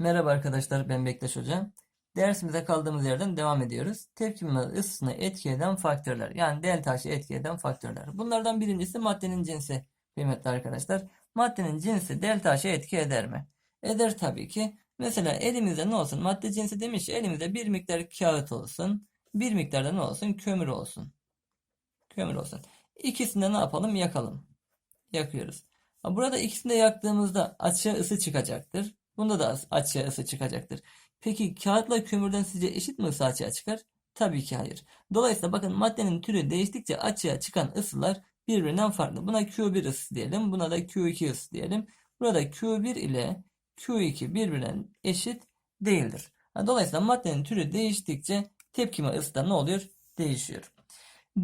Merhaba arkadaşlar ben Bektaş Hoca. Dersimize kaldığımız yerden devam ediyoruz. Tepkime ısısını etki eden faktörler. Yani delta H'ı etki eden faktörler. Bunlardan birincisi maddenin cinsi. Kıymetli arkadaşlar. Maddenin cinsi delta H'ı etki eder mi? Eder tabii ki. Mesela elimizde ne olsun? Madde cinsi demiş elimizde bir miktar kağıt olsun. Bir miktarda ne olsun? Kömür olsun. Kömür olsun. İkisini de ne yapalım? Yakalım. Yakıyoruz. Burada ikisini de yaktığımızda açığa ısı çıkacaktır. Bunda da açığa ısı çıkacaktır. Peki kağıtla kömürden sizce eşit mi ısı açığa çıkar? Tabii ki hayır. Dolayısıyla bakın maddenin türü değiştikçe açığa çıkan ısılar birbirinden farklı. Buna Q1 ısı diyelim. Buna da Q2 ısı diyelim. Burada Q1 ile Q2 birbirine eşit değildir. Dolayısıyla maddenin türü değiştikçe tepkime ısı da ne oluyor? Değişiyor.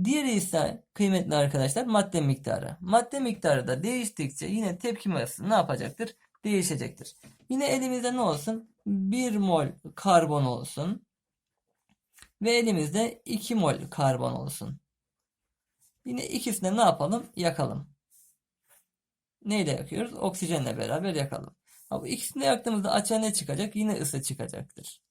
Diğeri ise kıymetli arkadaşlar madde miktarı. Madde miktarı da değiştikçe yine tepkime ısısı ne yapacaktır? Değişecektir. Yine elimizde ne olsun? 1 mol karbon olsun. Ve elimizde 2 mol karbon olsun. Yine ikisini ne yapalım? Yakalım. Neyle yakıyoruz? Oksijenle beraber yakalım. Bu ikisini yaktığımızda açığa ne çıkacak? Yine ısı çıkacaktır.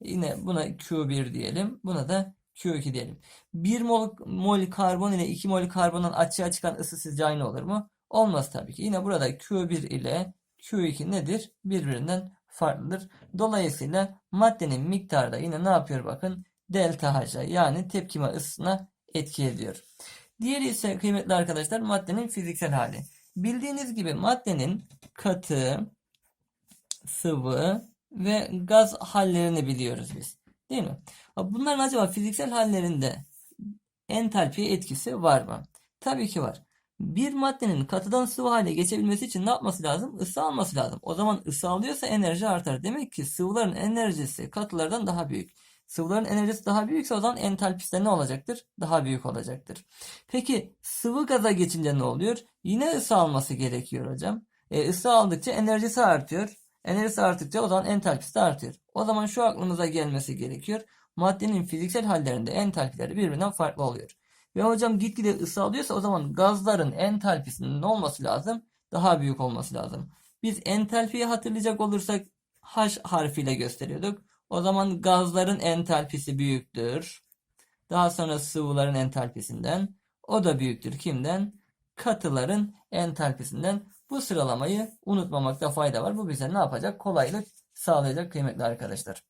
Yine buna Q1 diyelim. Buna da Q2 diyelim. 1 mol, mol karbon ile 2 mol karbonun açığa çıkan ısı sizce aynı olur mu? Olmaz tabii ki. Yine burada Q1 ile Q2 nedir? Birbirinden farklıdır. Dolayısıyla maddenin miktarı da yine ne yapıyor bakın? Delta H'a yani tepkime ısısına etki ediyor. Diğeri ise kıymetli arkadaşlar maddenin fiziksel hali. Bildiğiniz gibi maddenin katı, sıvı ve gaz hallerini biliyoruz biz. Değil mi? Bunların acaba fiziksel hallerinde entalpiye etkisi var mı? Tabii ki var. Bir maddenin katıdan sıvı hale geçebilmesi için ne yapması lazım? Isı alması lazım. O zaman ısı alıyorsa enerji artar. Demek ki sıvıların enerjisi katılardan daha büyük. Sıvıların enerjisi daha büyükse o zaman entalpisi de ne olacaktır? Daha büyük olacaktır. Peki sıvı gaza geçince ne oluyor? Yine ısı alması gerekiyor hocam. E, ısı aldıkça enerjisi artıyor. Enerjisi arttıkça o zaman entalpisi de artıyor. O zaman şu aklımıza gelmesi gerekiyor. Maddenin fiziksel hallerinde entalpileri birbirinden farklı oluyor. Ve hocam gitgide ısı o zaman gazların entalpisinin ne olması lazım? Daha büyük olması lazım. Biz entalpiyi hatırlayacak olursak H harfiyle gösteriyorduk. O zaman gazların entalpisi büyüktür. Daha sonra sıvıların entalpisinden. O da büyüktür kimden? Katıların entalpisinden. Bu sıralamayı unutmamakta fayda var. Bu bize ne yapacak? Kolaylık sağlayacak kıymetli arkadaşlar.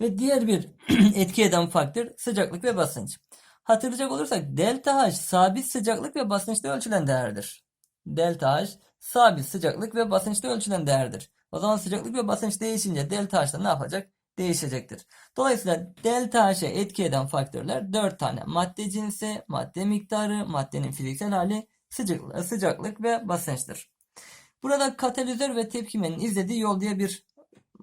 Ve diğer bir etki eden faktör sıcaklık ve basınç. Hatırlayacak olursak delta H sabit sıcaklık ve basınçta ölçülen değerdir. Delta H sabit sıcaklık ve basınçta ölçülen değerdir. O zaman sıcaklık ve basınç değişince delta H da ne yapacak? Değişecektir. Dolayısıyla delta H'e etki eden faktörler 4 tane. Madde cinsi, madde miktarı, maddenin fiziksel hali, sıcaklık, sıcaklık ve basınçtır. Burada katalizör ve tepkimenin izlediği yol diye bir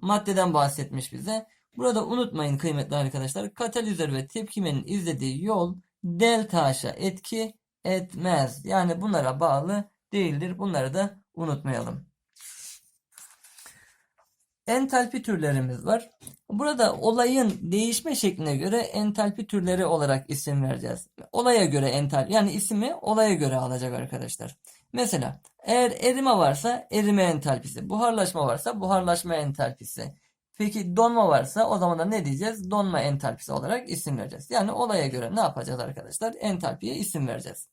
maddeden bahsetmiş bize. Burada unutmayın kıymetli arkadaşlar. Katalizör ve tepkimenin izlediği yol delta H'a etki etmez. Yani bunlara bağlı değildir. Bunları da unutmayalım. Entalpi türlerimiz var. Burada olayın değişme şekline göre entalpi türleri olarak isim vereceğiz. Olaya göre entalpi yani ismi olaya göre alacak arkadaşlar. Mesela eğer erime varsa erime entalpisi, buharlaşma varsa buharlaşma entalpisi. Peki donma varsa o zaman da ne diyeceğiz? Donma entalpisi olarak isim vereceğiz. Yani olaya göre ne yapacağız arkadaşlar? Entalpiye isim vereceğiz.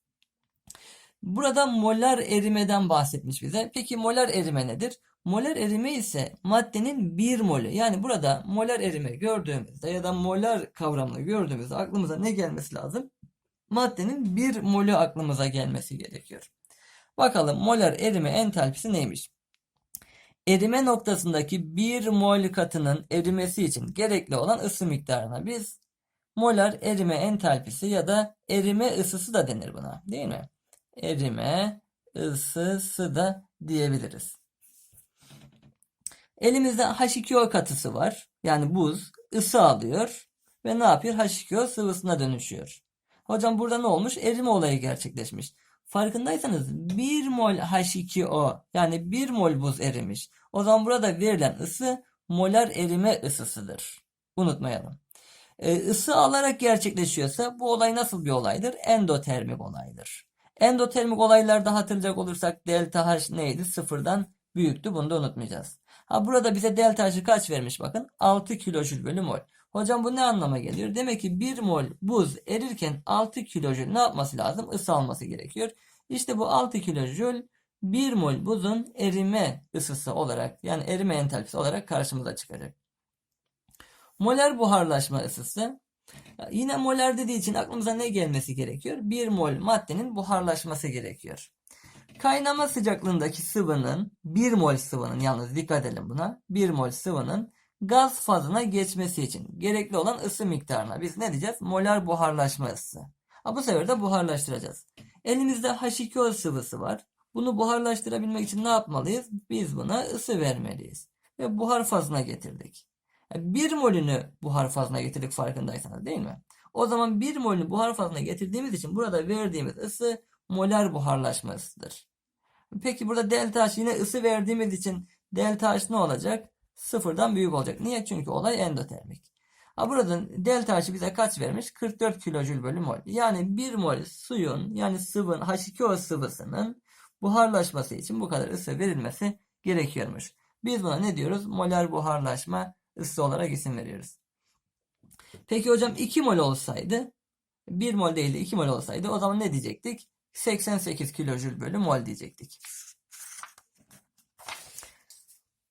Burada molar erimeden bahsetmiş bize. Peki molar erime nedir? Molar erime ise maddenin bir molü. Yani burada molar erime gördüğümüzde ya da molar kavramını gördüğümüzde aklımıza ne gelmesi lazım? Maddenin bir molü aklımıza gelmesi gerekiyor. Bakalım molar erime entalpisi neymiş? Erime noktasındaki 1 mol katının erimesi için gerekli olan ısı miktarına biz molar erime entalpisi ya da erime ısısı da denir buna, değil mi? Erime ısısı da diyebiliriz. Elimizde H2O katısı var. Yani buz ısı alıyor ve ne yapıyor? H2O sıvısına dönüşüyor. Hocam burada ne olmuş? Erime olayı gerçekleşmiş. Farkındaysanız 1 mol H2O yani 1 mol buz erimiş. O zaman burada verilen ısı molar erime ısısıdır. Unutmayalım. E, ısı alarak gerçekleşiyorsa bu olay nasıl bir olaydır? Endotermik olaydır. Endotermik olaylarda hatırlayacak olursak delta H neydi? Sıfırdan büyüktü. Bunu da unutmayacağız. Ha burada bize delta H'ı kaç vermiş bakın. 6 kilojül bölü mol. Hocam bu ne anlama geliyor? Demek ki 1 mol buz erirken 6 kilojül ne yapması lazım? Isı alması gerekiyor. İşte bu 6 kilojül 1 mol buzun erime ısısı olarak yani erime entalpisi olarak karşımıza çıkacak. Moler buharlaşma ısısı Yine moler dediği için aklımıza ne gelmesi gerekiyor? 1 mol maddenin buharlaşması gerekiyor. Kaynama sıcaklığındaki sıvının 1 mol sıvının yalnız dikkat edelim buna. 1 mol sıvının gaz fazına geçmesi için gerekli olan ısı miktarına biz ne diyeceğiz? Molar buharlaşma ısısı. Ha, bu sefer de buharlaştıracağız. Elimizde H2O sıvısı var. Bunu buharlaştırabilmek için ne yapmalıyız? Biz buna ısı vermeliyiz. Ve buhar fazına getirdik. Yani 1 molünü buhar fazına getirdik farkındaysanız değil mi? O zaman 1 molünü buhar fazına getirdiğimiz için burada verdiğimiz ısı molar buharlaşma ısıdır. Peki burada delta H yine ısı verdiğimiz için delta H ne olacak? Sıfırdan büyük olacak. Niye? Çünkü olay endotermik. Ha burada delta H bize kaç vermiş? 44 kilojül bölü mol. Yani 1 mol suyun yani sıvın H2O sıvısının buharlaşması için bu kadar ısı verilmesi gerekiyormuş. Biz buna ne diyoruz? Molar buharlaşma ısı olarak isim veriyoruz. Peki hocam 2 mol olsaydı 1 mol değil de 2 mol olsaydı o zaman ne diyecektik? 88 kilojül bölü mol diyecektik.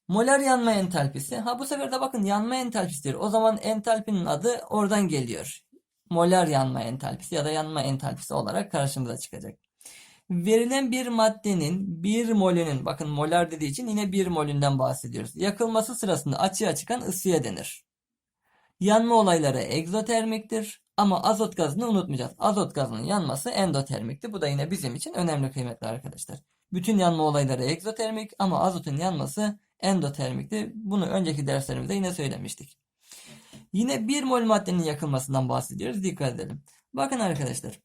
Molar yanma entalpisi. Ha bu sefer de bakın yanma entalpisidir. O zaman entalpinin adı oradan geliyor. Molar yanma entalpisi ya da yanma entalpisi olarak karşımıza çıkacak. Verilen bir maddenin 1 molünün bakın molar dediği için yine 1 molünden bahsediyoruz. Yakılması sırasında açığa çıkan ısıya denir. Yanma olayları egzotermiktir ama azot gazını unutmayacağız. Azot gazının yanması endotermikti. Bu da yine bizim için önemli kıymetli arkadaşlar. Bütün yanma olayları egzotermik ama azotun yanması endotermikti. Bunu önceki derslerimizde yine söylemiştik. Yine 1 mol maddenin yakılmasından bahsediyoruz. Dikkat edelim. Bakın arkadaşlar.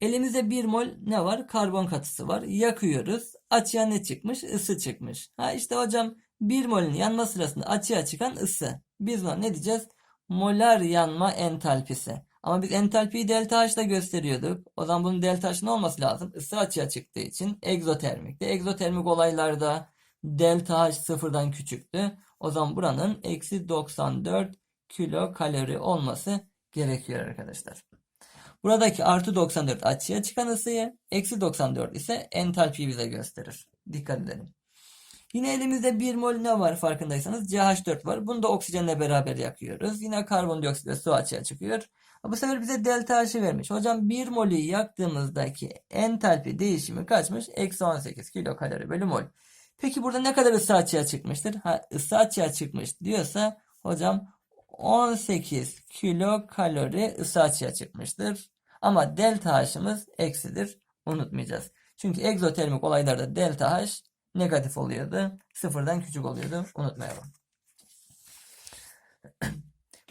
Elimizde 1 mol ne var? Karbon katısı var. Yakıyoruz. Açığa ne çıkmış? Isı çıkmış. Ha işte hocam 1 molün yanma sırasında açığa çıkan ısı. Biz buna ne diyeceğiz? Molar yanma entalpisi. Ama biz entalpiyi delta H'da gösteriyorduk. O zaman bunun delta H ne olması lazım? Isı açığa çıktığı için egzotermikti. Egzotermik olaylarda delta H sıfırdan küçüktü. O zaman buranın eksi 94 kilokalori olması gerekiyor arkadaşlar. Buradaki artı 94 açığa çıkan ısıyı, eksi 94 ise entalpiyi bize gösterir. Dikkat edelim. Yine elimizde 1 mol ne var farkındaysanız CH4 var. Bunu da oksijenle beraber yakıyoruz. Yine karbondioksit ve su açığa çıkıyor. Bu sefer bize delta H'ı vermiş. Hocam 1 molü yaktığımızdaki entalpi değişimi kaçmış? Eksi 18 kilokalori bölü mol. Peki burada ne kadar ısı açığa çıkmıştır? Ha, ısı açığa çıkmış diyorsa hocam 18 kilokalori ısı açığa çıkmıştır. Ama delta H'ımız eksidir. Unutmayacağız. Çünkü egzotermik olaylarda delta H negatif oluyordu. Sıfırdan küçük oluyordu. Unutmayalım.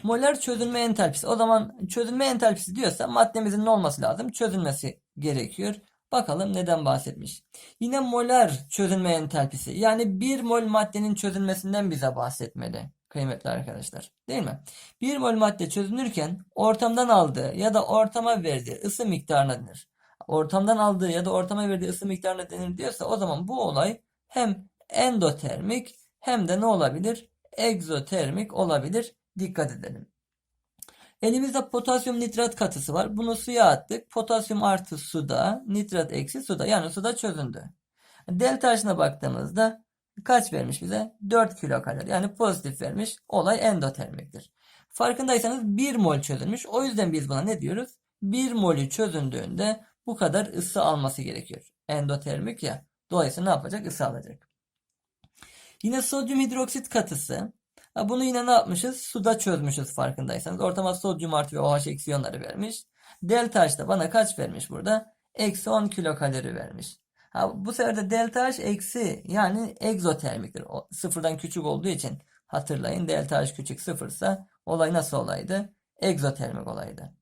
Molar çözülme entalpisi. O zaman çözülme entalpisi diyorsa maddemizin ne olması lazım? Çözülmesi gerekiyor. Bakalım neden bahsetmiş. Yine molar çözülme entalpisi. Yani 1 mol maddenin çözülmesinden bize bahsetmeli. Kıymetli arkadaşlar. Değil mi? 1 mol madde çözünürken ortamdan aldığı ya da ortama verdiği ısı miktarına denir. Ortamdan aldığı ya da ortama verdiği ısı miktarına denir diyorsa o zaman bu olay hem endotermik hem de ne olabilir? Egzotermik olabilir. Dikkat edelim. Elimizde potasyum nitrat katısı var. Bunu suya attık. Potasyum artı suda, nitrat eksi suda. Yani suda çözündü. Delta H'ına baktığımızda kaç vermiş bize? 4 kilokalori. Yani pozitif vermiş. Olay endotermiktir. Farkındaysanız 1 mol çözülmüş. O yüzden biz buna ne diyoruz? 1 molü çözündüğünde bu kadar ısı alması gerekiyor. Endotermik ya. Dolayısıyla ne yapacak? Isı alacak. Yine sodyum hidroksit katısı. Bunu yine ne yapmışız? Suda çözmüşüz farkındaysanız. Ortama sodyum artı ve OH eksi iyonları vermiş. Delta H da bana kaç vermiş burada? Eksi 10 kilokalori vermiş. Ha, bu sefer de delta H eksi yani egzotermiktir. O, sıfırdan küçük olduğu için hatırlayın delta H küçük sıfırsa olay nasıl olaydı? Egzotermik olaydı.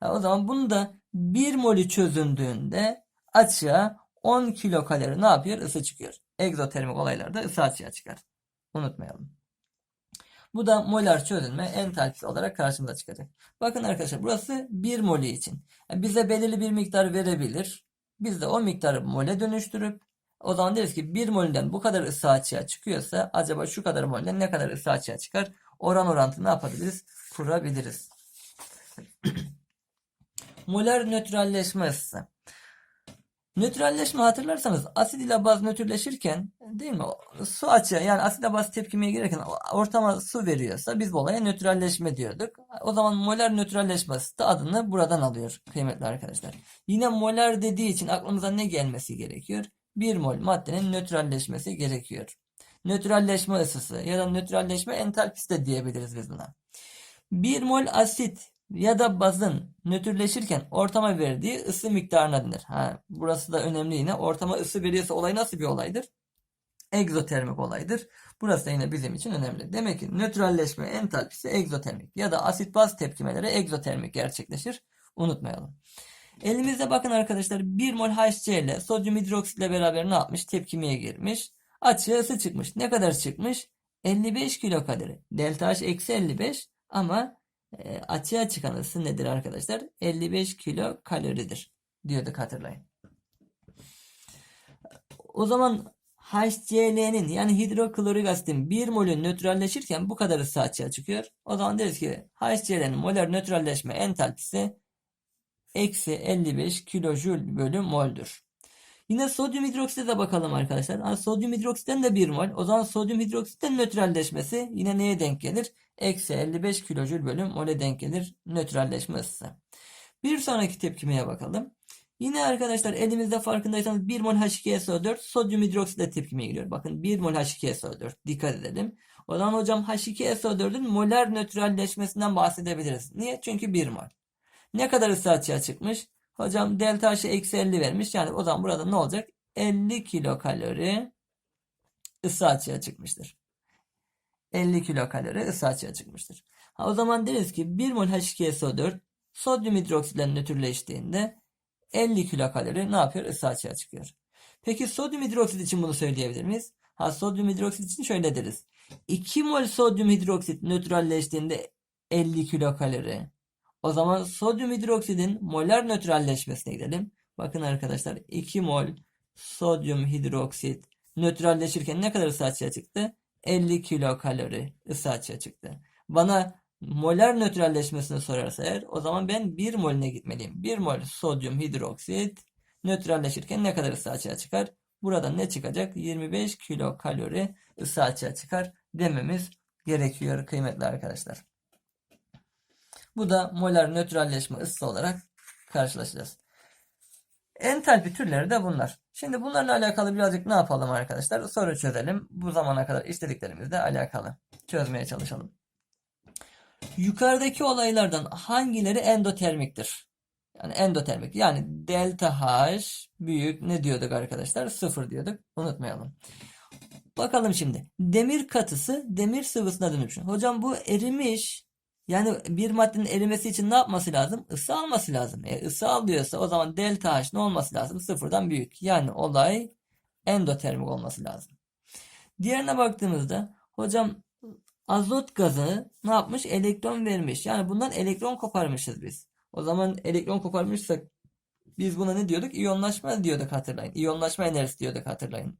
Ha, o zaman bunu da 1 molü çözündüğünde açığa 10 kilokalori ne yapıyor? Isı çıkıyor. Egzotermik olaylarda ısı açığa çıkar. Unutmayalım. Bu da molar çözülme entalpisi olarak karşımıza çıkacak. Bakın arkadaşlar burası 1 molü için. Yani bize belirli bir miktar verebilir. Biz de o miktarı mole dönüştürüp O zaman deriz ki 1 molden bu kadar ısı açığa çıkıyorsa acaba şu kadar molden ne kadar ısı açığa çıkar? Oran orantı ne yapabiliriz? Kurabiliriz. Molar nötralleşme ısısı. Nötralleşme hatırlarsanız asit ile baz nötrleşirken değil mi? Su açığa yani asit baz tepkimeye girerken ortama su veriyorsa biz bu olaya nötralleşme diyorduk. O zaman molar nötralleşme ısısı da adını buradan alıyor kıymetli arkadaşlar. Yine molar dediği için aklımıza ne gelmesi gerekiyor? 1 mol maddenin nötralleşmesi gerekiyor. Nötralleşme ısısı ya da nötralleşme entalpisi de diyebiliriz biz buna. 1 mol asit ya da bazın nötrleşirken ortama verdiği ısı miktarına denir. Ha, burası da önemli yine. Ortama ısı veriyorsa olay nasıl bir olaydır? Egzotermik olaydır. Burası da yine bizim için önemli. Demek ki nötralleşme entalpisi egzotermik ya da asit baz tepkimeleri egzotermik gerçekleşir. Unutmayalım. Elimizde bakın arkadaşlar 1 mol HCl sodyum hidroksit ile beraber ne yapmış? Tepkimeye girmiş. Açığa ısı çıkmış. Ne kadar çıkmış? 55 kilokalori. Delta H eksi 55 ama e, açığa çıkan ısı nedir arkadaşlar? 55 kilo kaloridir diyorduk hatırlayın. O zaman HCl'nin yani hidroklorik asitin 1 molü nötralleşirken bu kadar ısı açığa çıkıyor. O zaman deriz ki HCl'nin molar nötralleşme entalpisi eksi 55 kilojül bölü moldür. Yine sodyum hidroksite de bakalım arkadaşlar. Ha, sodyum hidroksitten de 1 mol. O zaman sodyum hidroksitten nötralleşmesi yine neye denk gelir? Eksi 55 kilojül bölü mole denk gelir nötralleşme ısısı. Bir sonraki tepkimeye bakalım. Yine arkadaşlar elimizde farkındaysanız 1 mol H2SO4 sodyum hidroksitle tepkimeye giriyor. Bakın 1 mol H2SO4 dikkat edelim. O zaman hocam H2SO4'ün molar nötralleşmesinden bahsedebiliriz. Niye? Çünkü 1 mol. Ne kadar ısı açığa çıkmış? Hocam delta H eksi 50 vermiş. Yani o zaman burada ne olacak? 50 kilokalori ısı açığa çıkmıştır. 50 kilokalori ısı açığa çıkmıştır. Ha, o zaman deriz ki 1 mol H2SO4 sodyum hidroksitle nötrleştiğinde 50 kilokalori ne yapıyor? Isı açığa çıkıyor. Peki sodyum hidroksit için bunu söyleyebilir miyiz? Ha sodyum hidroksit için şöyle deriz. 2 mol sodyum hidroksit nötralleştiğinde 50 kilokalori. O zaman sodyum hidroksidin molar nötralleşmesine gidelim. Bakın arkadaşlar 2 mol sodyum hidroksit nötralleşirken ne kadar ısı açığa çıktı? 50 kilokalori ısı açığa çıktı. Bana molar nötralleşmesini sorarsa eğer o zaman ben 1 moline gitmeliyim. 1 mol sodyum hidroksit nötralleşirken ne kadar ısı açığa çıkar? Burada ne çıkacak? 25 kilokalori ısı açığa çıkar dememiz gerekiyor kıymetli arkadaşlar. Bu da molar nötralleşme ısısı olarak karşılaşacağız. Entalpi türleri de bunlar. Şimdi bunlarla alakalı birazcık ne yapalım arkadaşlar? Soru çözelim. Bu zamana kadar işlediklerimizle alakalı. Çözmeye çalışalım. Yukarıdaki olaylardan hangileri endotermiktir? Yani endotermik. Yani delta H büyük ne diyorduk arkadaşlar? Sıfır diyorduk. Unutmayalım. Bakalım şimdi. Demir katısı demir sıvısına dönüşmüş. Hocam bu erimiş. Yani bir maddenin erimesi için ne yapması lazım? Isı alması lazım. E, ısı alıyorsa o zaman delta H ne olması lazım? Sıfırdan büyük. Yani olay endotermik olması lazım. Diğerine baktığımızda hocam azot gazı ne yapmış? Elektron vermiş. Yani bundan elektron koparmışız biz. O zaman elektron koparmışsak biz buna ne diyorduk? İyonlaşma diyorduk hatırlayın. İyonlaşma enerjisi diyorduk hatırlayın.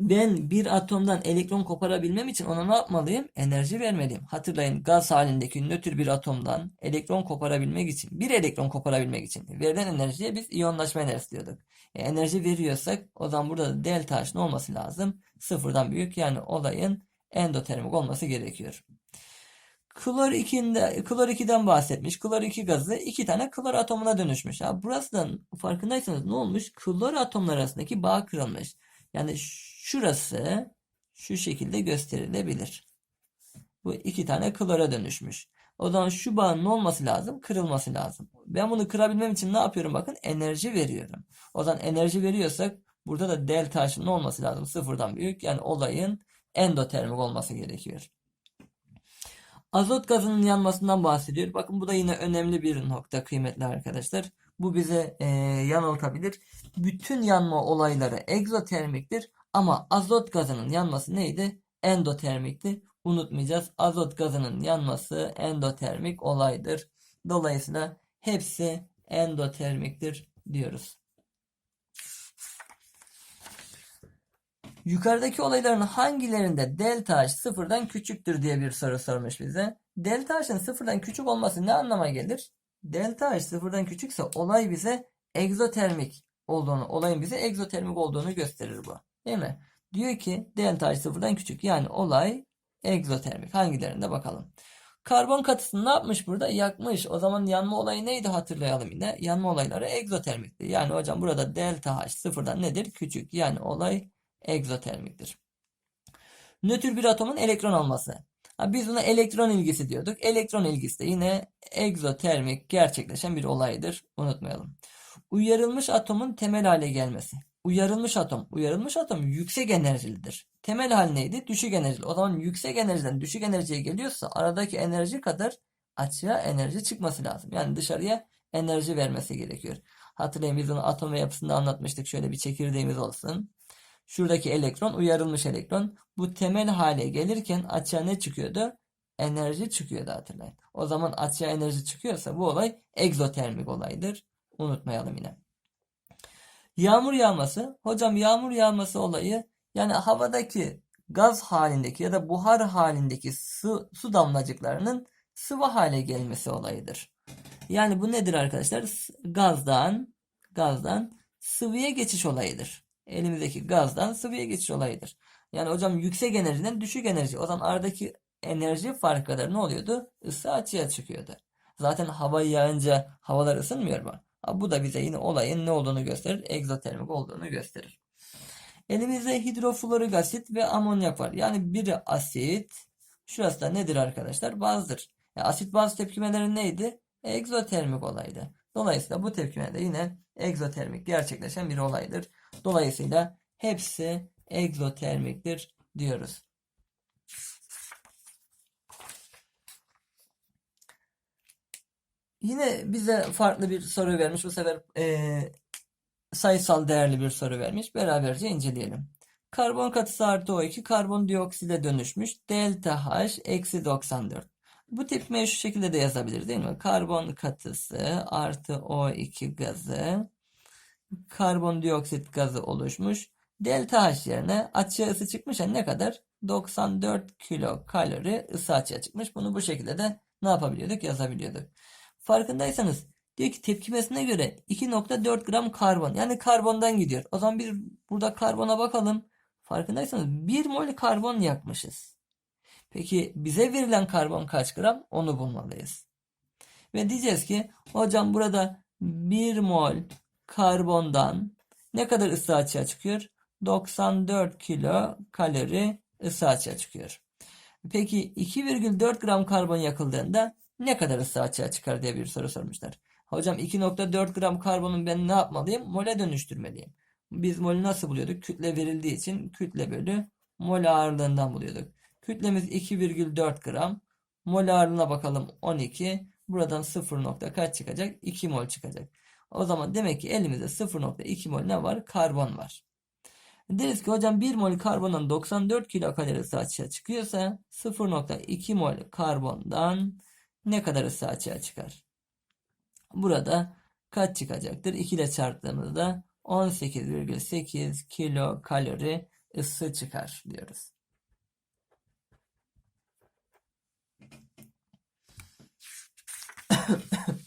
Ben bir atomdan elektron koparabilmem için ona ne yapmalıyım? Enerji vermeliyim. Hatırlayın gaz halindeki nötr bir atomdan elektron koparabilmek için, bir elektron koparabilmek için verilen enerjiye biz iyonlaşma enerjisi diyorduk. E, enerji veriyorsak o zaman burada da delta H ne olması lazım? Sıfırdan büyük yani olayın endotermik olması gerekiyor. Klor 2'de, klor 2'den bahsetmiş. Klor 2 gazı iki tane klor atomuna dönüşmüş. Ha, burasından farkındaysanız ne olmuş? Klor atomlar arasındaki bağ kırılmış. Yani şurası şu şekilde gösterilebilir. Bu iki tane klora dönüşmüş. O zaman şu bağın ne olması lazım? Kırılması lazım. Ben bunu kırabilmem için ne yapıyorum? Bakın enerji veriyorum. O zaman enerji veriyorsak burada da delta H'ın olması lazım? Sıfırdan büyük. Yani olayın endotermik olması gerekiyor. Azot gazının yanmasından bahsediyor. Bakın bu da yine önemli bir nokta kıymetli arkadaşlar. Bu bize e, yanıltabilir. Bütün yanma olayları egzotermiktir ama azot gazının yanması neydi? Endotermikti. Unutmayacağız. Azot gazının yanması endotermik olaydır. Dolayısıyla hepsi endotermiktir diyoruz. Yukarıdaki olayların hangilerinde delta H sıfırdan küçüktür diye bir soru sormuş bize. Delta H'ın sıfırdan küçük olması ne anlama gelir? Delta H sıfırdan küçükse olay bize egzotermik olduğunu, olayın bize egzotermik olduğunu gösterir bu. Değil mi? Diyor ki delta H sıfırdan küçük. Yani olay egzotermik. Hangilerinde bakalım. Karbon katısını ne yapmış burada? Yakmış. O zaman yanma olayı neydi hatırlayalım yine. Yanma olayları egzotermikti. Yani hocam burada delta H sıfırdan nedir? Küçük. Yani olay egzotermiktir. Nötr bir atomun elektron alması. Biz buna elektron ilgisi diyorduk. Elektron ilgisi de yine egzotermik gerçekleşen bir olaydır. Unutmayalım. Uyarılmış atomun temel hale gelmesi. Uyarılmış atom. Uyarılmış atom yüksek enerjilidir. Temel hal neydi? Düşük enerjili. O zaman yüksek enerjiden düşük enerjiye geliyorsa aradaki enerji kadar açığa enerji çıkması lazım. Yani dışarıya enerji vermesi gerekiyor. Hatırlayın biz bunu atom yapısında anlatmıştık. Şöyle bir çekirdeğimiz olsun. Şuradaki elektron uyarılmış elektron. Bu temel hale gelirken açığa ne çıkıyordu? Enerji çıkıyordu hatırlayın. O zaman açığa enerji çıkıyorsa bu olay egzotermik olaydır. Unutmayalım yine. Yağmur yağması. Hocam yağmur yağması olayı yani havadaki gaz halindeki ya da buhar halindeki su, su damlacıklarının sıvı hale gelmesi olayıdır. Yani bu nedir arkadaşlar? Gazdan gazdan sıvıya geçiş olayıdır. Elimizdeki gazdan sıvıya geçiş olayıdır. Yani hocam yüksek enerjiden düşük enerji. O zaman aradaki enerji farkı kadar ne oluyordu? Isı açığa çıkıyordu. Zaten hava yağınca havalar ısınmıyor mu? Bu da bize yine olayın ne olduğunu gösterir. Egzotermik olduğunu gösterir. Elimizde hidroflorik asit ve amonyak var. Yani biri asit. Şurası da nedir arkadaşlar? Bazdır. Yani asit baz tepkimeleri neydi? Egzotermik olaydı. Dolayısıyla bu tepkime de yine egzotermik gerçekleşen bir olaydır. Dolayısıyla hepsi egzotermiktir diyoruz. Yine bize farklı bir soru vermiş. Bu sefer e, sayısal değerli bir soru vermiş. Beraberce inceleyelim. Karbon katısı artı O2 karbondiokside dönüşmüş. Delta H eksi 94. Bu tepkimeyi şu şekilde de yazabilir değil mi? Karbon katısı artı O2 gazı karbondioksit gazı oluşmuş. Delta H yerine açığa ısı çıkmış. Yani ne kadar? 94 kilo kalori ısı açığa çıkmış. Bunu bu şekilde de ne yapabiliyorduk? Yazabiliyorduk. Farkındaysanız diyor ki tepkimesine göre 2.4 gram karbon. Yani karbondan gidiyor. O zaman bir burada karbona bakalım. Farkındaysanız 1 mol karbon yakmışız. Peki bize verilen karbon kaç gram? Onu bulmalıyız. Ve diyeceğiz ki hocam burada 1 mol karbondan ne kadar ısı açığa çıkıyor? 94 kilo kalori ısı açığa çıkıyor. Peki 2,4 gram karbon yakıldığında ne kadar ısı açığa çıkar diye bir soru sormuşlar. Hocam 2.4 gram karbonun ben ne yapmalıyım? Mole dönüştürmeliyim. Biz molü nasıl buluyorduk? Kütle verildiği için kütle bölü mol ağırlığından buluyorduk. Kütlemiz 2,4 gram. Mol ağırlığına bakalım 12. Buradan 0. kaç çıkacak? 2 mol çıkacak. O zaman demek ki elimizde 0.2 mol ne var? Karbon var. Deriz ki hocam 1 mol karbondan 94 kilokalori ısı açığa çıkıyorsa 0.2 mol karbondan ne kadar ısı açığa çıkar? Burada kaç çıkacaktır? 2 ile çarptığımızda 18,8 kilo kalori ısı çıkar diyoruz.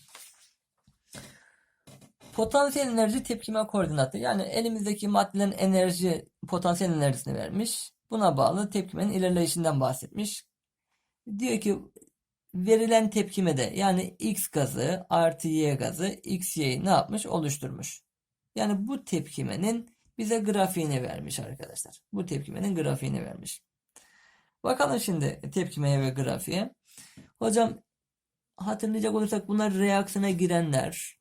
Potansiyel enerji tepkime koordinatı. Yani elimizdeki maddelerin enerji potansiyel enerjisini vermiş. Buna bağlı tepkimenin ilerleyişinden bahsetmiş. Diyor ki verilen tepkimede yani X gazı artı Y gazı X Y'yi ne yapmış? Oluşturmuş. Yani bu tepkimenin bize grafiğini vermiş arkadaşlar. Bu tepkimenin grafiğini vermiş. Bakalım şimdi tepkimeye ve grafiğe. Hocam hatırlayacak olursak bunlar reaksiyona girenler.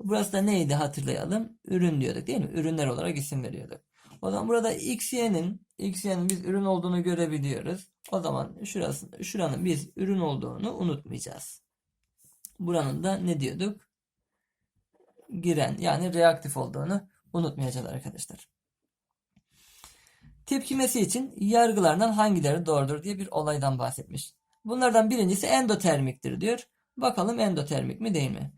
Burası da neydi hatırlayalım. Ürün diyorduk değil mi? Ürünler olarak isim veriyorduk. O zaman burada XY'nin XY'nin biz ürün olduğunu görebiliyoruz. O zaman şurası, şuranın biz ürün olduğunu unutmayacağız. Buranın da ne diyorduk? Giren yani reaktif olduğunu unutmayacağız arkadaşlar. Tepkimesi için yargılardan hangileri doğrudur diye bir olaydan bahsetmiş. Bunlardan birincisi endotermiktir diyor. Bakalım endotermik mi değil mi?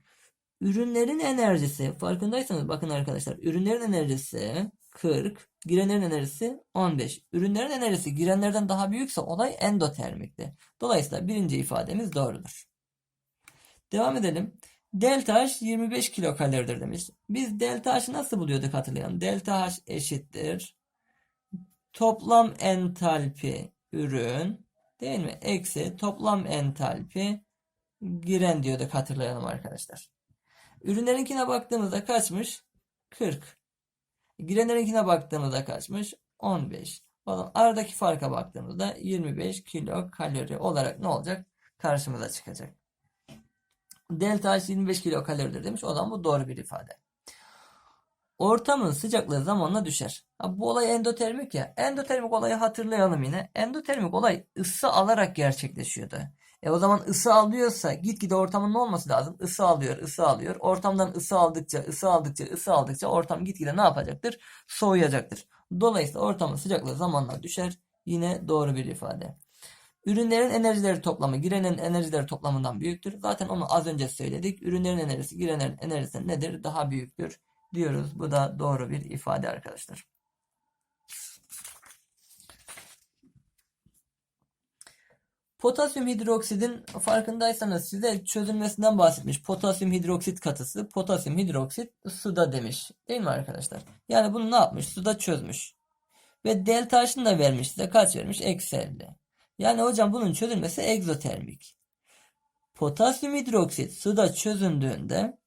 Ürünlerin enerjisi farkındaysanız bakın arkadaşlar ürünlerin enerjisi 40. Girenlerin enerjisi 15. Ürünlerin enerjisi girenlerden daha büyükse olay endotermikti. Dolayısıyla birinci ifademiz doğrudur. Devam edelim. Delta H 25 kilokaloridir demiş. Biz delta H'ı nasıl buluyorduk hatırlayalım. Delta H eşittir. Toplam entalpi ürün değil mi? Eksi toplam entalpi giren diyorduk hatırlayalım arkadaşlar. Ürünlerinkine baktığımızda kaçmış? 40. Girenlerinkine baktığımızda kaçmış? 15. O zaman aradaki farka baktığımızda 25 kilo kalori olarak ne olacak? Karşımıza çıkacak. Delta H 25 kilo kaloridir demiş. O zaman bu doğru bir ifade. Ortamın sıcaklığı zamanla düşer. Ha, bu olay endotermik ya. Endotermik olayı hatırlayalım yine. Endotermik olay ısı alarak gerçekleşiyordu. E o zaman ısı alıyorsa gitgide ortamın ne olması lazım? Isı alıyor, ısı alıyor. Ortamdan ısı aldıkça, ısı aldıkça, ısı aldıkça ortam gitgide ne yapacaktır? Soğuyacaktır. Dolayısıyla ortamın sıcaklığı zamanla düşer. Yine doğru bir ifade. Ürünlerin enerjileri toplamı girenin enerjileri toplamından büyüktür. Zaten onu az önce söyledik. Ürünlerin enerjisi girenin enerjisi nedir? Daha büyüktür diyoruz. Bu da doğru bir ifade arkadaşlar. Potasyum hidroksidin farkındaysanız size çözülmesinden bahsetmiş. Potasyum hidroksit katısı. Potasyum hidroksit suda demiş. Değil mi arkadaşlar? Yani bunu ne yapmış? Suda çözmüş. Ve delta H'ını da vermiş size. Kaç vermiş? Eksi 50. Yani hocam bunun çözülmesi egzotermik. Potasyum hidroksit suda çözündüğünde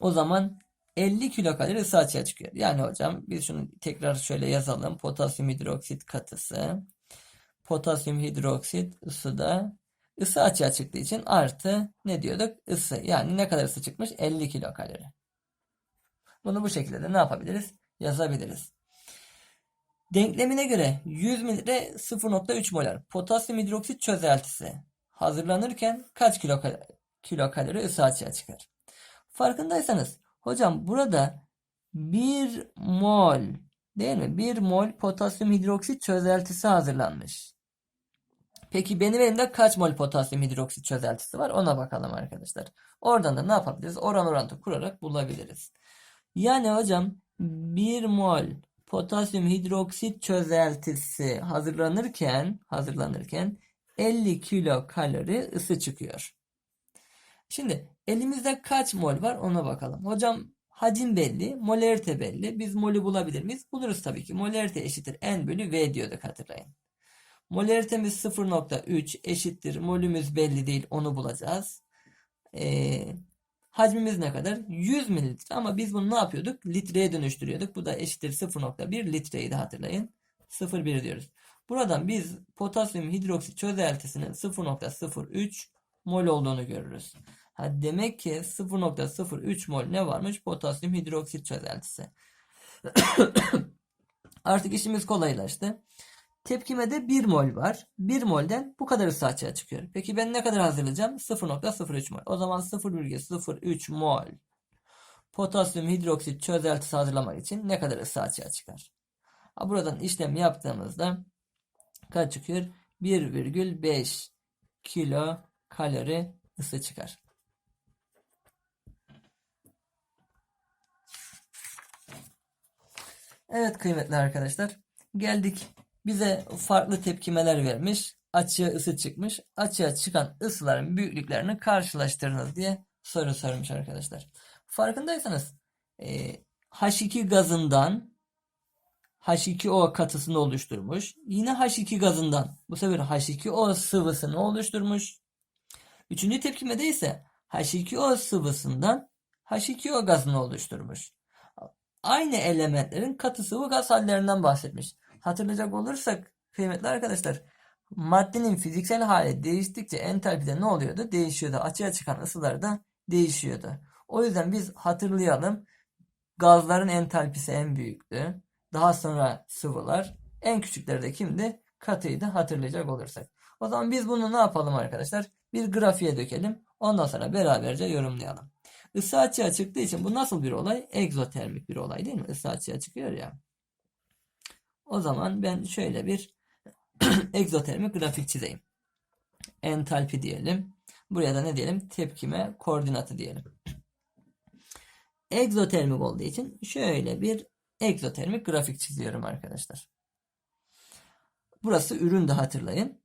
o zaman 50 kilokalori ısı açığa çıkıyor. Yani hocam biz şunu tekrar şöyle yazalım. Potasyum hidroksit katısı. Potasyum hidroksit suda ısı açığa çıktığı için artı ne diyorduk? Isı. Yani ne kadar ısı çıkmış? 50 kilokalori. Bunu bu şekilde de ne yapabiliriz? Yazabiliriz. Denklemine göre 100 mililitre 0.3 molar potasyum hidroksit çözeltisi hazırlanırken kaç kilokalori, kilokalori ısı açığa çıkar? Farkındaysanız hocam burada 1 mol değil mi? 1 mol potasyum hidroksit çözeltisi hazırlanmış. Peki benim elimde kaç mol potasyum hidroksit çözeltisi var? Ona bakalım arkadaşlar. Oradan da ne yapabiliriz? Oran orantı kurarak bulabiliriz. Yani hocam 1 mol potasyum hidroksit çözeltisi hazırlanırken hazırlanırken 50 kilo kalori ısı çıkıyor. Şimdi elimizde kaç mol var ona bakalım. Hocam hacim belli, molarite belli. Biz molü bulabilir miyiz? Buluruz tabii ki. Molarite eşittir N bölü V diyorduk hatırlayın. Molaritemiz 0.3 eşittir. Molümüz belli değil. Onu bulacağız. Ee, hacmimiz ne kadar? 100 mililitre ama biz bunu ne yapıyorduk? Litreye dönüştürüyorduk. Bu da eşittir 0.1 litreydi hatırlayın. 0.1 diyoruz. Buradan biz potasyum hidroksit çözeltisinin 0.03 mol olduğunu görürüz. Ha, demek ki 0.03 mol ne varmış? Potasyum hidroksit çözeltisi. Artık işimiz kolaylaştı. Tepkimede 1 mol var. 1 molden bu kadar ısı açığa çıkıyor. Peki ben ne kadar hazırlayacağım? 0.03 mol. O zaman 0,03 mol potasyum hidroksit çözeltisi hazırlamak için ne kadar ısı açığa çıkar? Buradan işlem yaptığımızda kaç çıkıyor? 1,5 kilo kalori ısı çıkar. Evet kıymetli arkadaşlar. Geldik. Bize farklı tepkimeler vermiş. Açığa ısı çıkmış. Açığa çıkan ısıların büyüklüklerini karşılaştırınız diye soru sormuş arkadaşlar. Farkındaysanız e, H2 gazından H2O katısını oluşturmuş. Yine H2 gazından bu sefer H2O sıvısını oluşturmuş. Üçüncü tepkimede ise H2O sıvısından H2O gazını oluşturmuş. Aynı elementlerin katı sıvı gaz hallerinden bahsetmiş. Hatırlayacak olursak kıymetli arkadaşlar maddenin fiziksel hali değiştikçe entalpide ne oluyordu? Değişiyordu. Açığa çıkan ısılar da değişiyordu. O yüzden biz hatırlayalım. Gazların entalpisi en büyüktü. Daha sonra sıvılar. En küçükleri de kimdi? Katıydı hatırlayacak olursak. O zaman biz bunu ne yapalım arkadaşlar? Bir grafiğe dökelim. Ondan sonra beraberce yorumlayalım. Isı açığa çıktığı için bu nasıl bir olay? Egzotermik bir olay değil mi? Isı açığa çıkıyor ya. O zaman ben şöyle bir egzotermik grafik çizeyim. Entalpi diyelim. Buraya da ne diyelim? Tepkime koordinatı diyelim. Egzotermik olduğu için şöyle bir egzotermik grafik çiziyorum arkadaşlar. Burası ürün de hatırlayın.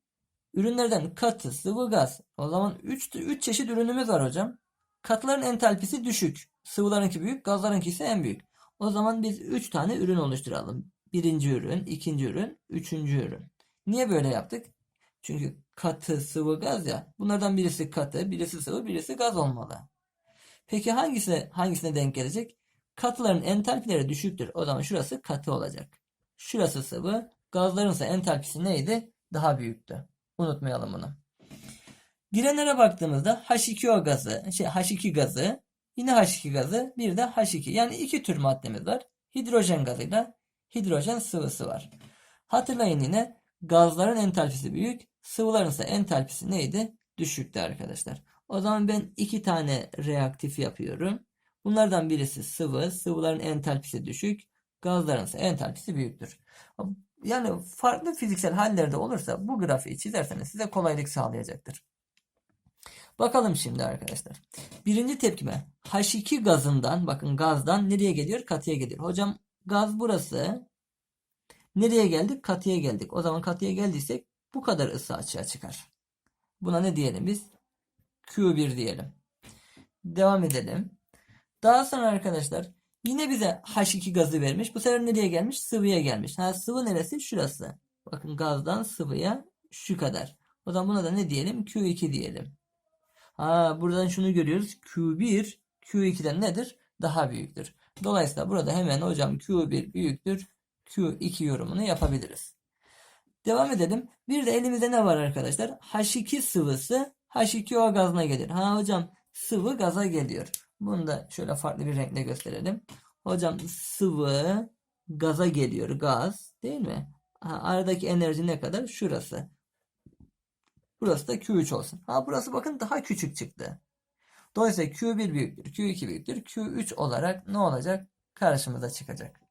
Ürünlerden katı, sıvı, gaz. O zaman 3 3 çeşit ürünümüz var hocam. Katıların entalpisi düşük. Sıvılarınki büyük, gazlarınki ise en büyük. O zaman biz 3 tane ürün oluşturalım. Birinci ürün, ikinci ürün, üçüncü ürün. Niye böyle yaptık? Çünkü katı, sıvı, gaz ya. Bunlardan birisi katı, birisi sıvı, birisi gaz olmalı. Peki hangisi hangisine denk gelecek? Katıların entalpileri düşüktür. O zaman şurası katı olacak. Şurası sıvı. Gazların ise entalpisi neydi? Daha büyüktü. Unutmayalım bunu. Girenlere baktığımızda H2O gazı, şey H2 gazı, yine H2 gazı, bir de H2. Yani iki tür maddemiz var. Hidrojen gazıyla hidrojen sıvısı var. Hatırlayın yine gazların entalpisi büyük, sıvıların ise entalpisi neydi? Düşüktü arkadaşlar. O zaman ben iki tane reaktif yapıyorum. Bunlardan birisi sıvı, sıvıların entalpisi düşük, gazların ise entalpisi büyüktür. Yani farklı fiziksel hallerde olursa bu grafiği çizerseniz size kolaylık sağlayacaktır. Bakalım şimdi arkadaşlar. Birinci tepkime H2 gazından bakın gazdan nereye geliyor? Katıya geliyor. Hocam gaz burası. Nereye geldik? Katıya geldik. O zaman katıya geldiysek bu kadar ısı açığa çıkar. Buna ne diyelim biz? Q1 diyelim. Devam edelim. Daha sonra arkadaşlar yine bize H2 gazı vermiş. Bu sefer nereye gelmiş? Sıvıya gelmiş. Ha sıvı neresi? Şurası. Bakın gazdan sıvıya şu kadar. O zaman buna da ne diyelim? Q2 diyelim. Ha buradan şunu görüyoruz. Q1 Q2'den nedir? Daha büyüktür. Dolayısıyla burada hemen hocam Q1 büyüktür. Q2 yorumunu yapabiliriz. Devam edelim. Bir de elimizde ne var arkadaşlar? H2 sıvısı H2O gazına gelir. Ha hocam sıvı gaza geliyor. Bunu da şöyle farklı bir renkle gösterelim. Hocam sıvı gaza geliyor. Gaz değil mi? Ha, aradaki enerji ne kadar? Şurası. Burası da Q3 olsun. Ha burası bakın daha küçük çıktı. Dolayısıyla Q1 büyüktür, Q2 büyüktür, Q3 olarak ne olacak? Karşımıza çıkacak.